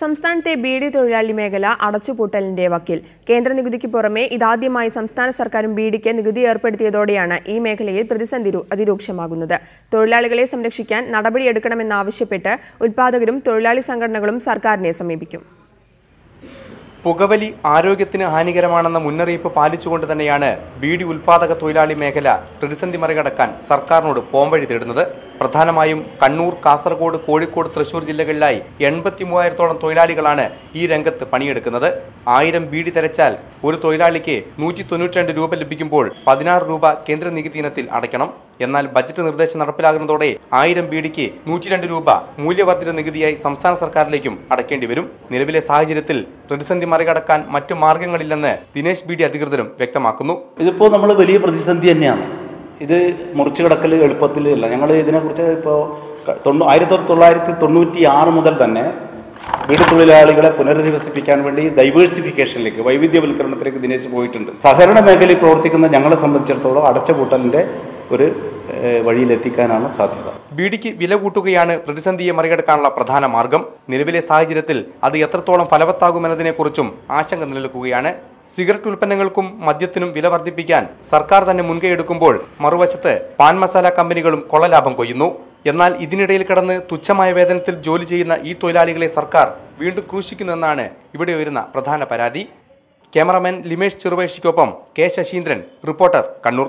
സംസ്ഥാനത്തെ ബീഡി തൊഴിലാളി മേഖല അടച്ചുപൂട്ടലിന്റെ വക്കിൽ. കേന്ദ്ര നികുതിക്ക് പുറമെ ഇതാദ്യമായി സംസ്ഥാന സർക്കാരും ബീഡിക്ക് നികുതി ഏർപ്പെടുത്തിയതോടെയാണ് ഈ മേഖലയിൽ പ്രതിസന്ധി അതിരൂക്ഷമാകുന്നത്. തൊഴിലാളികളെ സംരക്ഷിക്കാൻ നടപടിയെടുക്കണമെന്നാവശ്യപ്പെട്ട് ഉൽപാദകരും തൊഴിലാളി സംഘടനകളും സർക്കാരിനെ സമീപിക്കും. പുകവലി ആരോഗ്യത്തിന് ഹാനികരമാണെന്ന മുന്നറിയിപ്പ് പാലിച്ചുകൊണ്ട് തന്നെയാണ് ബീഡി ഉൽപാദക തൊഴിലാളി മേഖല പ്രതിസന്ധി മറികടക്കാൻ സർക്കാരിനോട് പോംവഴി തേടുന്നത്. പ്രധാനമായും കണ്ണൂർ കാസർഗോഡ് കോഴിക്കോട് തൃശൂർ ജില്ലകളിലായി എൺപത്തി മൂവായിരത്തോളം തൊഴിലാളികളാണ് ഈ രംഗത്ത് പണിയെടുക്കുന്നത്. ആയിരം ബീഡി തെരച്ചാൽ ഒരു തൊഴിലാളിക്ക് നൂറ്റി രൂപ ലഭിക്കുമ്പോൾ പതിനാറ് രൂപ കേന്ദ്ര നികുതി ഇനത്തിൽ അടയ്ക്കണം. എന്നാൽ ബജറ്റ് നിർദ്ദേശം നടപ്പിലാകുന്നതോടെ ആയിരം ബീഡിക്ക് നൂറ്റി രണ്ട് രൂപ മൂല്യവർദ്ധിത നികുതിയായി സംസ്ഥാന സർക്കാരിലേക്കും അടയ്ക്കേണ്ടി വരും. നിലവിലെ സാഹചര്യത്തിൽ പ്രതിസന്ധി മറികടക്കാൻ മറ്റു മാർഗങ്ങളില്ലെന്ന് ദിനേശ് ബീഡി അധികൃതരും വ്യക്തമാക്കുന്നു. ഇതിപ്പോൾ നമ്മൾ വലിയ പ്രതിസന്ധി തന്നെയാണ്. ഇത് മുറിച്ചു കിടക്കൽ എളുപ്പത്തിലല്ല ഞങ്ങൾ ഇതിനെക്കുറിച്ച് ഇപ്പോൾ തൊണ്ണൂ ആയിരത്തി തൊള്ളായിരത്തി തൊണ്ണൂറ്റി ആറ് മുതൽ തന്നെ വീട് തൊഴിലാളികളെ പുനരധിവസിപ്പിക്കാൻ വേണ്ടി ഡൈവേഴ്സിഫിക്കേഷനിലേക്ക് വൈവിധ്യവൽക്കരണത്തിലേക്ക് ദിനേശ് പോയിട്ടുണ്ട്. സഹകരണ മേഖലയിൽ പ്രവർത്തിക്കുന്ന ഞങ്ങളെ സംബന്ധിച്ചിടത്തോളം അടച്ചുപൂട്ടലിന്റെ ഒരു വഴിയിലെത്തിക്കാനാണ് സാധ്യത. ബീഡിക്ക് വില കൂട്ടുകയാണ് പ്രതിസന്ധിയെ മറികടക്കാനുള്ള പ്രധാന മാർഗം. നിലവിലെ സാഹചര്യത്തിൽ അത് എത്രത്തോളം ഫലവത്താകുമെന്നതിനെക്കുറിച്ചും ആശങ്ക നിലനിൽക്കുകയാണ്. സിഗരറ്റ് ഉൽപ്പന്നങ്ങൾക്കും മദ്യത്തിനും വില വർദ്ധിപ്പിക്കാൻ സർക്കാർ തന്നെ മുൻകൈയെടുക്കുമ്പോൾ മറുവശത്ത് പാൻ മസാല കമ്പനികളും കൊള്ളലാഭം കൊയ്യുന്നു. എന്നാൽ ഇതിനിടയിൽ കടന്ന് തുച്ഛമായ വേതനത്തിൽ ജോലി ചെയ്യുന്ന ഈ തൊഴിലാളികളെ സർക്കാർ വീണ്ടും ക്രൂശിക്കുന്നെന്നാണ് ഇവിടെ ഉയരുന്ന പ്രധാന പരാതി. ക്യാമറമാൻ ലിമേഷ് ചെറുവേഷിക്കൊപ്പം കെ ശശീന്ദ്രൻ റിപ്പോർട്ടർ കണ്ണൂർ.